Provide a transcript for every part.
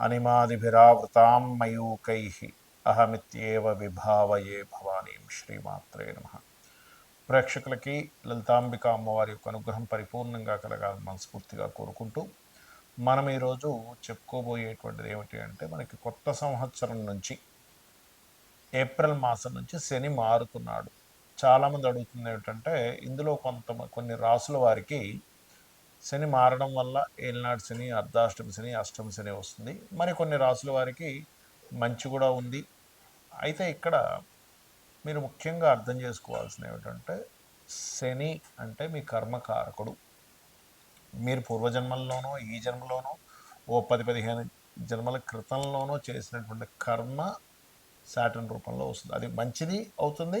అనిమాదిభిరావృతాం మయూకై అహమిత్యేవ విభావయే భవానీం శ్రీమాత్రే నమ. ప్రేక్షకులకి లలితాంబిక అమ్మవారి యొక్క అనుగ్రహం పరిపూర్ణంగా కలగాలని మనస్ఫూర్తిగా కోరుకుంటూ మనం ఈరోజు చెప్పుకోబోయేటువంటిది ఏమిటి అంటే మనకి కొత్త సంవత్సరం నుంచి ఏప్రిల్ మాసం నుంచి శని మారుతున్నాడు. చాలామంది అడుగుతుంది ఏమిటంటే ఇందులో కొంత కొన్ని రాసుల వారికి శని మారడం వల్ల ఏలినాడు శని అర్ధాష్టమి శని అష్టమి శని వస్తుంది. మరి కొన్ని రాసుల వారికి మంచి కూడా ఉంది. అయితే ఇక్కడ మీరు ముఖ్యంగా అర్థం చేసుకోవాల్సిన ఏమిటంటే శని అంటే మీ కర్మకారకుడు. మీరు పూర్వజన్మల్లోనో ఈ జన్మలోనో ఓ పది పదిహేను జన్మల క్రితంలోనో చేసినటువంటి కర్మ శాటన్ రూపంలో వస్తుంది. అది మంచిది అవుతుంది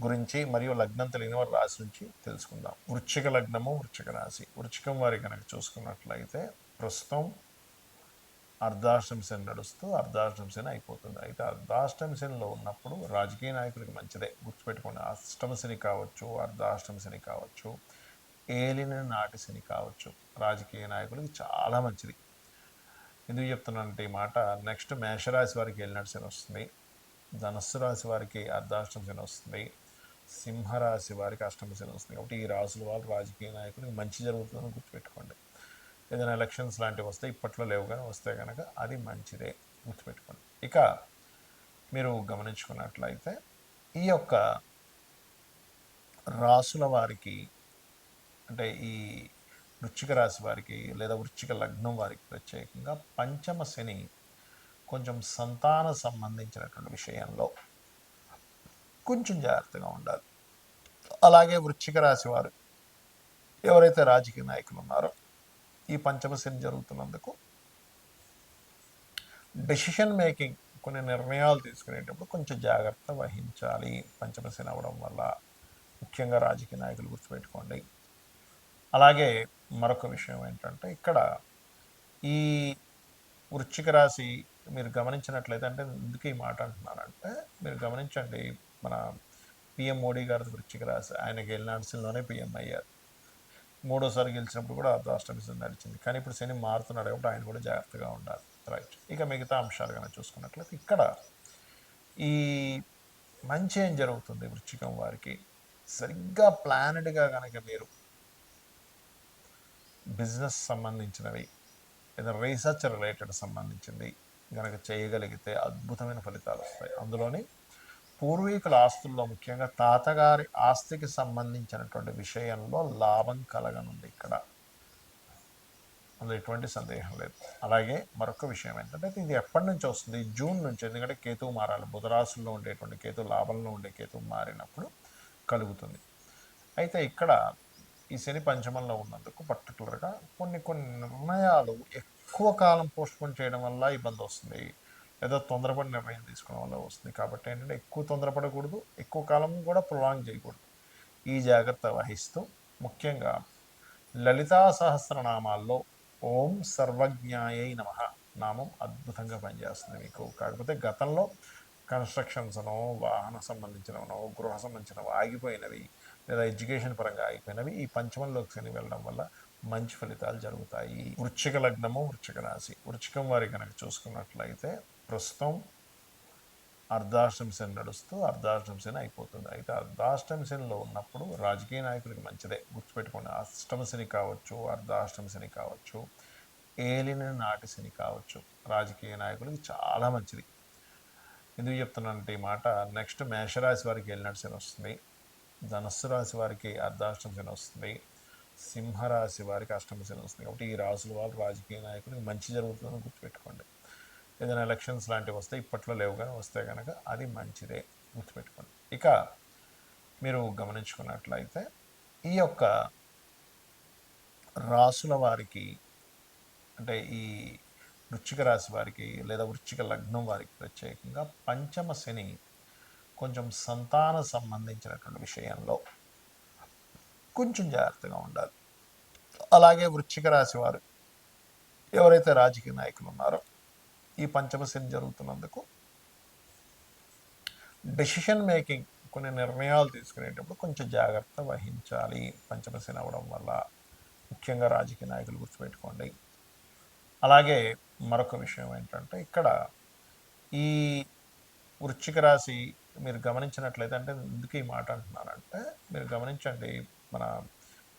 గురించి మరియు లగ్నం తెలియని వారి రాశి నుంచి తెలుసుకుందాం. వృశ్చిక లగ్నము వృశ్చిక రాశి. వృశ్చికం వారి కనుక చూసుకున్నట్లయితే ప్రస్తుతం అర్ధాష్టమి శని నడుస్తూ అర్ధాష్టమి శని అయిపోతుంది. అయితే అర్ధాష్టమి శనిలో ఉన్నప్పుడు రాజకీయ నాయకుడికి మంచిదే. గుర్తుపెట్టుకోండి అష్టమ శని కావచ్చు అర్ధాష్టమి శని కావచ్చు ఏలిన నాటి శని కావచ్చు. రాజకీయ నాయకులకి చాలా మంచిది. ఎందుకు చెప్తున్నానంటే ఈ మాట నెక్స్ట్ మేషరాశి వారికి వెళ్ళినట్టు శని వస్తుంది. ధనస్సు రాశి వారికి అర్ధాష్టమి శని వస్తుంది. సింహరాశి వారికి అష్టమి శని వస్తుంది కాబట్టి ఈ రాసుల వాళ్ళు రాజకీయ నాయకులకి మంచి జరుగుతుందని గుర్తుపెట్టుకోండి. ఏదైనా ఎలక్షన్స్ లాంటివి వస్తే ఇప్పట్లో లేవు కానీ వస్తే కనుక అది మంచిదే గుర్తుపెట్టుకోండి. ఇక మీరు గమనించుకున్నట్లయితే ఈ యొక్క రాసుల వారికి అంటే ఈ వృచ్చిక రాశి వారికి లేదా వృచ్చిక లగ్నం వారికి ప్రత్యేకంగా పంచమ శని కొంచెం సంతాన సంబంధించినటువంటి విషయంలో కొంచెం జాగ్రత్తగా ఉండాలి. అలాగే వృశ్చిక రాశి వారు ఎవరైతే రాజకీయ నాయకులు ఉన్నారో ఈ పంచమశని జరుగుతున్నందుకు డెసిషన్ మేకింగ్ కొన్ని నిర్ణయాలు తీసుకునేటప్పుడు కొంచెం జాగ్రత్త వహించాలి. పంచమశని అవ్వడం వల్ల ముఖ్యంగా రాజకీయ నాయకులు గుర్తుపెట్టుకోండి. అలాగే మరొక విషయం ఏంటంటే ఇక్కడ ఈ వృశ్చిక రాశి మీరు గమనించినట్లయితే అంటే ఎందుకు ఈ మాట అంటున్నానంటే మీరు గమనించండి మన పిఎం మోడీ గారి వృశ్చిక రాశి ఆయన వెళ్ళినాడ్సిలోనే పిఎం అయ్యారు. మూడోసారి గెలిచినప్పుడు కూడా అర్ధాష్టమి శని నడిచింది. కానీ ఇప్పుడు శని మారుతున్నాడు కాబట్టి ఆయన కూడా జాగ్రత్తగా ఉండాలి. రైట్ ఇక మిగతా అంశాలు కనుక చూసుకున్నట్లయితే ఇక్కడ ఈ మంచి ఏం జరుగుతుంది వృచ్చికం వారికి? సరిగ్గా ప్లానెడ్గా కనుక మీరు బిజినెస్ సంబంధించినవి ఏదైనా రీసెర్చ్ రిలేటెడ్ సంబంధించింది కనుక చేయగలిగితే అద్భుతమైన ఫలితాలు వస్తాయి. అందులోని పూర్వీకుల ఆస్తుల్లో ముఖ్యంగా తాతగారి ఆస్తికి సంబంధించినటువంటి విషయంలో లాభం కలగనుంది ఇక్కడ. అందులో ఎటువంటి సందేహం లేదు. అలాగే మరొక విషయం ఏంటంటే ఇది ఎప్పటి నుంచి వస్తుంది? జూన్ నుంచి ఎందుకంటే కేతువు మారాలి. బుధరాశుల్లో ఉండేటువంటి కేతు లాభంలో ఉండే కేతువు మారినప్పుడు కలుగుతుంది. అయితే ఇక్కడ ఈ శని పంచమంలో ఉన్నందుకు పర్టికులర్గా కొన్ని కొన్ని నిర్ణయాలు ఎక్కువ కాలం పోస్ట్పోన్ చేయడం వల్ల ఇబ్బంది వస్తుంది. ఏదో తొందరపడి నిర్ణయం తీసుకోవడం వల్ల వస్తుంది. కాబట్టి ఏంటంటే ఎక్కువ తొందరపడకూడదు ఎక్కువ కాలం కూడా ప్రొలాంగ్ చేయకూడదు. ఈ జాగ్రత్త వహిస్తూ ముఖ్యంగా లలితా సహస్రనామాల్లో ఓం సర్వజ్ఞాయై నమ నామం అద్భుతంగా పనిచేస్తుంది మీకు. కాకపోతే గతంలో కన్స్ట్రక్షన్స్నో వాహన సంబంధించినవనో గృహ సంబంధించినవి ఆగిపోయినవి లేదా ఎడ్యుకేషన్ పరంగా ఆగిపోయినవి ఈ పంచమంలోకి శని వెళ్ళడం వల్ల మంచి ఫలితాలు జరుగుతాయి. వృచ్చిక లగ్నము వృశ్చిక రాశి. వృశ్చికం వారి కనుక చూసుకున్నట్లయితే ప్రస్తుతం అర్ధాష్టమి శని నడుస్తూ అర్ధాష్టమి శని అయిపోతుంది. అయితే అర్ధాష్టమి శనిలో ఉన్నప్పుడు రాజకీయ నాయకుడికి మంచిదే. గుర్తుపెట్టుకోండి అష్టమ శని కావచ్చు అర్ధాష్టమి శని కావచ్చు ఏలిన నాటి శని కావచ్చు. రాజకీయ నాయకులకి చాలా మంచిది. ఎందుకు చెప్తున్నానంటే ఈ మాట నెక్స్ట్ మేషరాశి వారికి వెళ్ళినట్టు శని వస్తుంది. ధనస్సు రాశి వారికి అర్ధాష్టమ శని వస్తుంది. సింహరాశి వారికి అష్టమ శని వస్తుంది. కాబట్టి ఈ రాసుల వారు రాజకీయ నాయకుడికి మంచి జరుగుతుందని గుర్తుపెట్టుకోండి. ఏదైనా ఎలక్షన్స్ లాంటివి వస్తే ఇప్పట్లో లేవు కానీ వస్తే కనుక అది మంచిదే గుర్తుపెట్టుకోండి. ఇక మీరు గమనించుకున్నట్లయితే ఈ యొక్క రాసుల వారికి అంటే ఈ వృచ్చిక రాశి వారికి లేదా వృచ్చిక లగ్నం వారికి ప్రత్యేకంగా పంచమ శని కొంచెం సంతాన సంబంధించినటువంటి విషయంలో కొంచెం జాగ్రత్తగా ఉండాలి. అలాగే వృచ్చిక రాశి వారు ఎవరైతే రాజకీయ నాయకులు ఉన్నారో ఈ పంచమశని జరుగుతున్నందుకు డెసిషన్ మేకింగ్ కొన్ని నిర్ణయాలు తీసుకునేటప్పుడు కొంచెం జాగ్రత్త వహించాలి. పంచమశని అవడం అవ్వడం వల్ల ముఖ్యంగా రాజకీయ నాయకులు గుర్తుపెట్టుకోండి. అలాగే మరొక విషయం ఏంటంటే ఇక్కడ ఈ వృశ్చిక రాశి మీరు గమనించినట్లయితే అంటే ఎందుకు ఈ మాట అంటున్నానంటే మీరు గమనించండి మన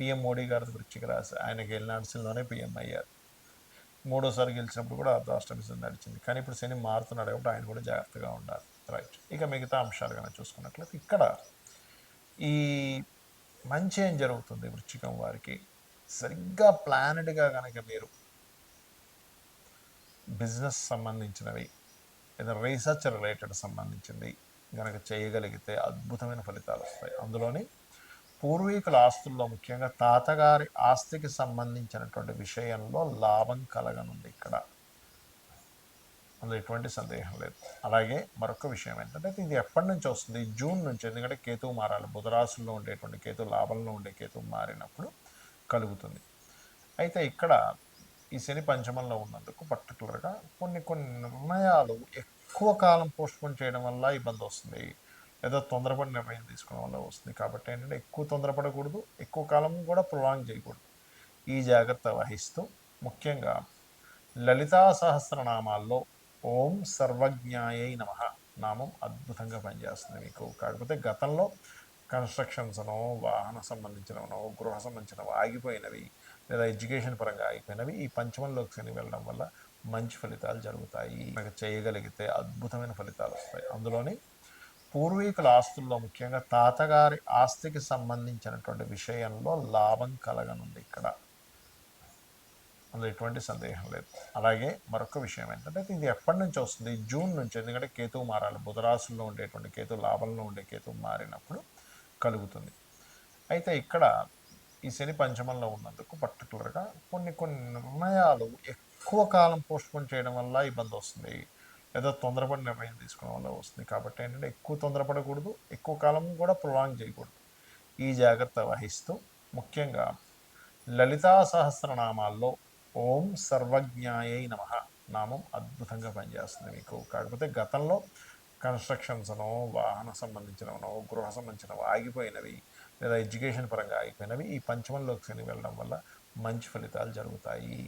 పిఎం మోడీ గారి వృశ్చిక రాశి. ఆయనకి వెళ్ళినాడ్సిల్లోనే పిఎం అయ్యారు. మూడోసారి గెలిచినప్పుడు కూడా అర్ధాష్టమి నడిచింది. కానీ ఇప్పుడు శని మారుతున్నాడు కాబట్టి ఆయన కూడా జాగ్రత్తగా ఉండాలి. రైట్ ఇక మిగతా అంశాలు కనుక చూసుకున్నట్లయితే ఇక్కడ ఈ మంచి ఏం జరుగుతుంది? వృశ్చికం వారికి సరిగ్గా ప్లానెడ్గా కనుక మీరు బిజినెస్ సంబంధించినవి లేదా రీసెర్చ్ రిలేటెడ్ సంబంధించింది కనుక చేయగలిగితే అద్భుతమైన ఫలితాలు వస్తాయి. అందులోని పూర్వీకుల ఆస్తుల్లో ముఖ్యంగా తాతగారి ఆస్తికి సంబంధించినటువంటి విషయంలో లాభం కలగనుంది ఇక్కడ. అందులో ఎటువంటి సందేహం లేదు. అలాగే మరొక విషయం ఏంటంటే ఇది ఎప్పటి నుంచి వస్తుంది? జూన్ నుంచి ఎందుకంటే కేతువు మారాలి. బుధరాశుల్లో ఉండేటువంటి కేతు లాభంలో ఉండే కేతువు మారినప్పుడు కలుగుతుంది. అయితే ఇక్కడ ఈ శని పంచమంలో ఉన్నందుకు పర్టికులర్గా కొన్ని కొన్ని నిర్ణయాలు ఎక్కువ కాలం పోస్ట్పోన్ చేయడం వల్ల ఇబ్బంది వస్తుంది. ఏదో తొందరపడి నిర్ణయం తీసుకోవడం వల్ల వస్తుంది. కాబట్టి ఏంటంటే ఎక్కువ తొందరపడకూడదు ఎక్కువ కాలం కూడా ప్రొలాంగ్ చేయకూడదు. ఈ జాగ్రత్త వహిస్తూ ముఖ్యంగా లలితా సహస్రనామాల్లో ఓం సర్వజ్ఞాయై నమ నామం అద్భుతంగా పనిచేస్తుంది మీకు. కాకపోతే గతంలో కన్స్ట్రక్షన్స్నో వాహన సంబంధించినవనో గృహ సంబంధించినవి ఆగిపోయినవి లేదా ఎడ్యుకేషన్ పరంగా ఆగిపోయినవి ఈ పంచమంలోకి శని వెళ్ళడం వల్ల మంచి ఫలితాలు జరుగుతాయి. మనకు చేయగలిగితే అద్భుతమైన ఫలితాలు వస్తాయి. అందులోని పూర్వీకుల ఆస్తుల్లో ముఖ్యంగా తాతగారి ఆస్తికి సంబంధించినటువంటి విషయంలో లాభం కలగనుంది ఇక్కడ. అందులో ఎటువంటి సందేహం లేదు. అలాగే మరొక విషయం ఏంటంటే ఇది ఎప్పటి నుంచి వస్తుంది? జూన్ నుంచి ఎందుకంటే కేతువు మారాలి. బుధరాశుల్లో ఉండేటువంటి కేతు లాభంలో ఉండే కేతువు మారినప్పుడు కలుగుతుంది. అయితే ఇక్కడ ఈ శని పంచమంలో ఉన్నందుకు పర్టికులర్గా కొన్ని కొన్ని నిర్ణయాలు ఎక్కువ కాలం పోస్ట్పోన్ చేయడం వల్ల ఇబ్బంది వస్తుంది. ఏదో తొందరపడి నిర్ణయం తీసుకోవడం వల్ల వస్తుంది. కాబట్టి ఏంటంటే ఎక్కువ తొందరపడకూడదు ఎక్కువ కాలం కూడా ప్రొలాంగ్ చేయకూడదు. ఈ జాగ్రత్త వహిస్తూ ముఖ్యంగా లలితా సహస్రనామాల్లో ఓం సర్వజ్ఞాయై నమ నామం అద్భుతంగా పనిచేస్తుంది మీకు. కాకపోతే గతంలో కన్స్ట్రక్షన్స్నో వాహన సంబంధించినవనో గృహ సంబంధించినవి ఆగిపోయినవి లేదా ఎడ్యుకేషన్ పరంగా ఆగిపోయినవి ఈ పంచమంలోకి శని వెళ్ళడం వల్ల మంచి ఫలితాలు జరుగుతాయి.